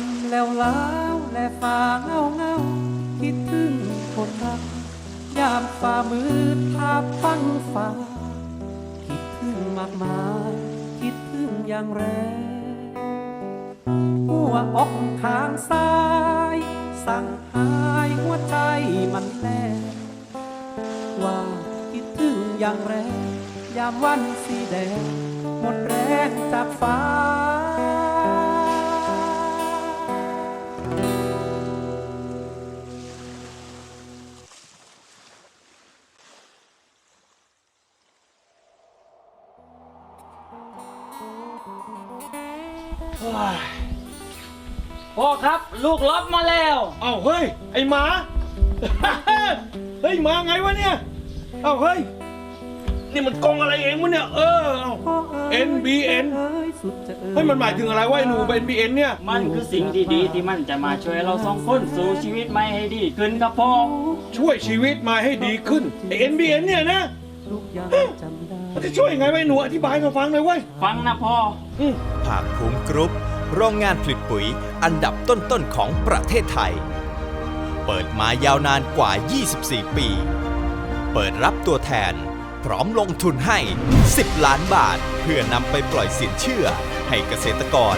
ำแล้วล้าวและฟ้าเงาเงาคิดถึงคนรัก ยามฝ่ามือทาบฟังฟ้าคิดถึงมากมายคิดถึงอย่างแรงหัวอกทางซ้าย สั่งหายหัวใจมันแลว่าคิดถึงอย่างแรงยามวันสีแดงหมดแรงจากฟ้า พ่อครับ ลูกล็อบมาแล้ว เอ้าเฮ้ย ไอหมา เฮ้ยมาไงวะเนี่ย เอ้าเฮ้ย นี่มันกองอะไรเองวะเนี่ย เออเอ้า NBN เฮ้ยมันหมายถึงอะไรวะไอ้หนูเป็น NBN เนี่ย มันคือสิ่งดีๆ ที่มันจะมาช่วยเราสองคนสู่ชีวิตใหม่ให้ดีขึ้นครับพ่อ ช่วยชีวิตมาให้ดีขึ้นไอ้ NBN เนี่ยนะ ทุกอย่างจำได้มันจะช่วยยังไงวะไอ้หนูอธิบายให้เราฟังเลยเว้ยฟังนะพ่อ อืม ภาคภูมิกรุ๊ปโรงงานผลิตปุ๋ยอันดับต้นๆของประเทศไทย เปิดมายาวนานกว่า 24 ปี เปิดรับตัวแทน พร้อมลงทุนให้ 10 ล้านบาท เพื่อนำไปปล่อยสินเชื่อ ให้เกษตรกร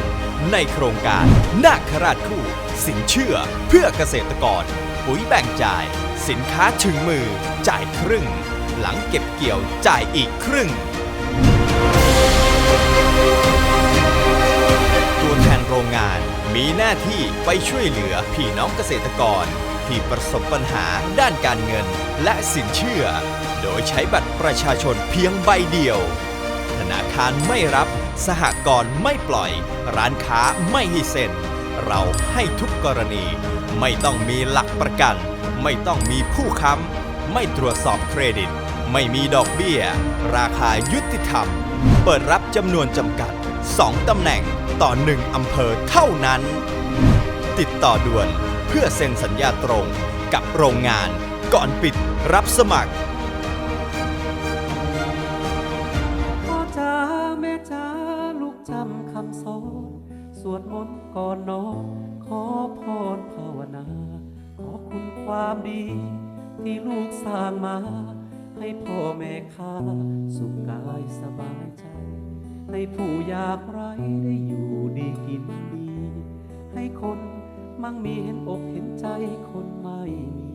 ในโครงการนาคราชคู่ สินเชื่อเพื่อเกษตรกร ปุ๋ยแบ่งจ่าย สินค้าถึงมือ จ่ายครึ่ง หลังเก็บเกี่ยวจ่ายอีกครึ่ง ตัวแทนโรงงานมีหน้าที่ไปช่วยเหลือพี่น้องเกษตรกร ที่ประสบปัญหาด้านการเงินและสินเชื่อ โดยใช้บัตรประชาชนเพียงใบเดียว ธนาคารไม่รับ สหกรณ์ไม่ปล่อย ร้านค้าไม่ให้เซ็นเราให้ทุกกรณี ไม่ต้องมีหลักประกัน ไม่ต้องมีผู้ค้ำ ไม่ตรวจสอบเครดิต ไม่มีดอกเบี้ย ราคายุติธรรม เปิดรับจำนวนจำกัด 2 ตำแหน่งต่อ 1 อำเภอเท่านั้น ติดต่อด่วนเพื่อเซ็นสัญญาตรงกับโรงงานก่อนปิดรับสมัครพ่อจ้าแม่จ้าลูกจำคำสอนสวดมนต์ก่อนนอนขอพรภาวนา ขอคุณความดี ที่ลูกสร้างมา ให้พ่อแม่ข้าสุขกายสบายใจ ให้ผู้อยากไร้ได้อยู่ดีกินดี ให้คนมั่งมีเห็นอกเห็นใจคนไม่มี